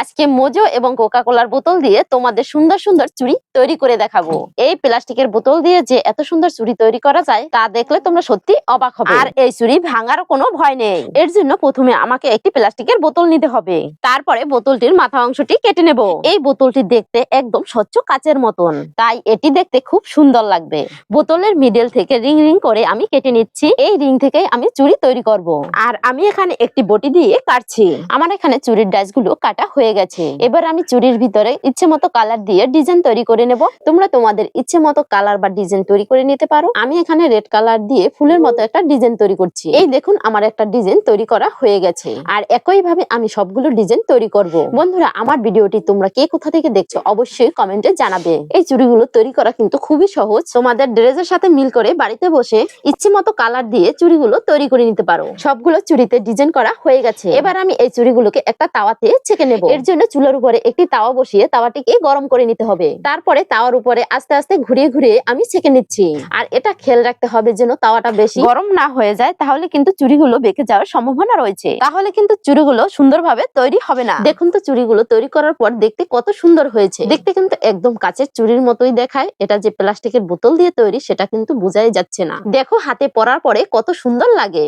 আজকে মোজো এবং কোকা কোলার বোতল দিয়ে তোমাদের সুন্দর সুন্দর চুড়ি তৈরি করে দেখাবো। এই প্লাস্টিকের বোতল দিয়ে যে এত সুন্দর চুড়ি তৈরি করা যায়, তা দেখলে তোমরা সত্যি অবাক হবে। আর এই চুড়ি ভাঙার কোনো ভয় নেই। এর জন্য প্রথমে আমাকে একটি প্লাস্টিকের বোতল নিতে হবে। তারপরে বোতলটির মাথা অংশটি কেটে নেব। এই বোতলটি দেখতে একদম স্বচ্ছ কাচের মতন। তাই এটি দেখতে খুব সুন্দর লাগবে। বোতলের মিডল থেকে রিং রিং করে আমি কেটে নিচ্ছি। এই রিং থেকে আমি চুড়ি তৈরি করব। আর আমি এখানে একটি বটি দিয়ে কাটছি। আমার এখানে চুড়ির ডাইসগুলো কাটা হয়ে গেছে। এবার আমি চুড়ির ভিতরে ইচ্ছে মতো কালার দিয়ে ডিজাইন তৈরি করে নেব। তোমরা তোমাদের ইচ্ছে মতো কালার বা ডিজাইন তৈরি করে নিতে পারো। আমি এখানে রেড কালার দিয়ে ফুলের মতো একটা ডিজাইন তৈরি করছি। এই দেখুন আমার একটা ডিজাইন তৈরি করা হয়ে গেছে। আর একই ভাবে আমি সবগুলো ডিজাইন তৈরি করব। বন্ধুরা আমার ভিডিওটি তোমরা কে কোথা থেকে দেখছ অবশ্যই কমেন্টে জানাবে। এই চুড়িগুলো তৈরি করা কিন্তু খুবই সহজ। তোমাদের ড্রেসের সাথে মিল করে বাড়িতে বসে ইচ্ছে মতো কালার দিয়ে চুড়িগুলো তৈরি করে নিতে পারো। সবগুলো চুড়িতে ডিজাইন করা হয়ে গেছে। এবার আমি এই চুড়িগুলোকে একটা তাওয়াতে ছেঁকে নেব। এর জন্য চুলার উপরে একটি তাওয়া বসিয়ে তাওয়াটিকে গরম করে নিতে হবে। তারপরে তাওয়ার উপরে আস্তে আস্তে ঘুরিয়ে ঘুরিয়ে আমি ছেঁকে নিচ্ছি। আর এটা খেয়াল রাখতে হবে যেন তাওয়াটা বেশি গরম না হয়ে যায় তাহলে কিন্তু চুড়িগুলো বেঁকে যাওয়ার সম্ভাবনা রয়েছে। তাহলে কিন্তু চুড়িগুলো সুন্দরভাবে তৈরি হবে না। দেখুন তো চুড়িগুলো তৈরি করার পর দেখতে কত সুন্দর হয়েছে। দেখতে কিন্তু একদম কাচের চুড়ির মতোই দেখায়। এটা যে প্লাস্টিকের বোতল দিয়ে তৈরি সেটা কিন্তু বোঝাই যাচ্ছে না। দেখো হাতে পরার পরে কত সুন্দর লাগে।